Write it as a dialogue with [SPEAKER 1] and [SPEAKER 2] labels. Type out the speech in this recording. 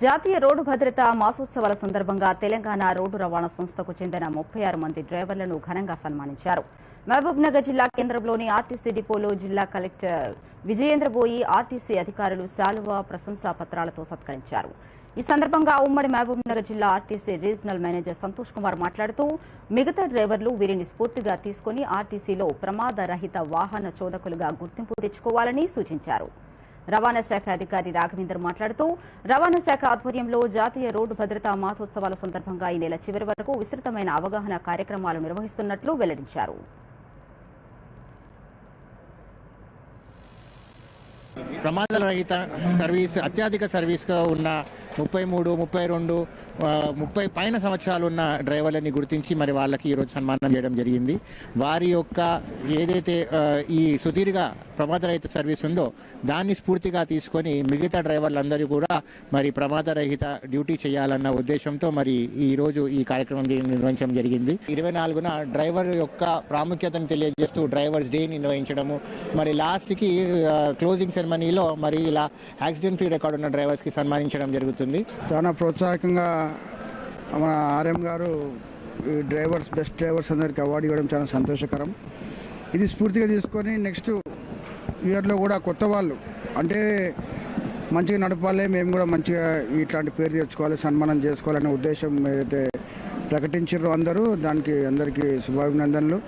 [SPEAKER 1] జాతీయ రోడ్డు భద్రత మాసోత్సవాల సందర్భంగా తెలంగాణ రోడ్డు రవాణా సంస్థకు చెందిన ముప్పై ఆరు మంది డ్రైవర్లను ఘనంగా సన్మానించారు. మహబూబ్ నగర్ జిల్లా కేంద్రంలోని ఆర్టీసీ డిపోలో జిల్లా కలెక్టర్ విజయేంద్ర బోయి ఆర్టీసీ అధికారులు శాలువా ప్రశంసా పత్రాలతో సత్కరించారు. ఈ సందర్భంగా ఉమ్మడి మహబూబ్ నగర్ జిల్లా RTC regional manager Santosh Kumar మాట్లాడుతూ మిగతా డ్రైవర్లు వీరిని స్ఫూర్తిగా తీసుకుని ఆర్టీసీలో ప్రమాదరహిత వాహన చోదకులుగా గుర్తింపు తెచ్చుకోవాలని సూచించారు. రవాణా శాఖ అధికారి రాఘవేందర్ మాట్లాడుతూ రవాణా శాఖ ఆధ్వర్యంలో జాతీయ రోడ్డు భద్రతా మాసోత్సవాల సందర్భంగా ఈ నెల చివరి వరకు విస్తృతమైన అవగాహన కార్యక్రమాలు నిర్వహిస్తున్నట్లు వెల్లడించారు.
[SPEAKER 2] ప్రమాదరహిత సర్వీస్ అత్యధిక సర్వీస్గా ఉన్న ముప్పై మూడు ముప్పై రెండు ముప్పై పైన సంవత్సరాలు ఉన్న డ్రైవర్లని గుర్తించి మరి వాళ్ళకి ఈరోజు సన్మానం చేయడం జరిగింది. వారి యొక్క ఏదైతే ఈ సుదీర్ఘ ప్రమాద రహిత సర్వీస్ ఉందో దాన్ని స్ఫూర్తిగా తీసుకొని మిగతా డ్రైవర్లందరూ కూడా మరి ప్రమాద రహిత డ్యూటీ చేయాలన్న ఉద్దేశంతో మరి ఈరోజు ఈ కార్యక్రమం నిర్వహించడం జరిగింది. ఇరవై నాలుగున డ్రైవర్ యొక్క ప్రాముఖ్యతను తెలియజేస్తూ డ్రైవర్స్ డే నిర్వహించడము మరి లాస్ట్కి క్లోజింగ్ సెరమనీలో మరి ఇలా యాక్సిడెంట్ ఫ్రీ రికార్డ్ ఉన్న డ్రైవర్స్కి సన్మానించడం జరుగుతుంది.
[SPEAKER 3] చాలా ప్రోత్సాహకంగా మన ఆర్ఎం గారు ఈ డ్రైవర్స్ బెస్ట్ డ్రైవర్స్ అందరికి అవార్డు ఇవ్వడం చాలా సంతోషకరం. ఇది స్ఫూర్తిగా తీసుకొని నెక్స్ట్ ఇయర్లో కూడా కొత్త వాళ్ళు అంటే మంచిగా నడపాలి మేము కూడా మంచిగా ఇట్లాంటి పేరు తెచ్చుకోవాలి సన్మానం చేసుకోవాలనే ఉద్దేశం ఏదైతే ప్రకటించారో అందరూ దానికి అందరికీ శుభాభినందనలు.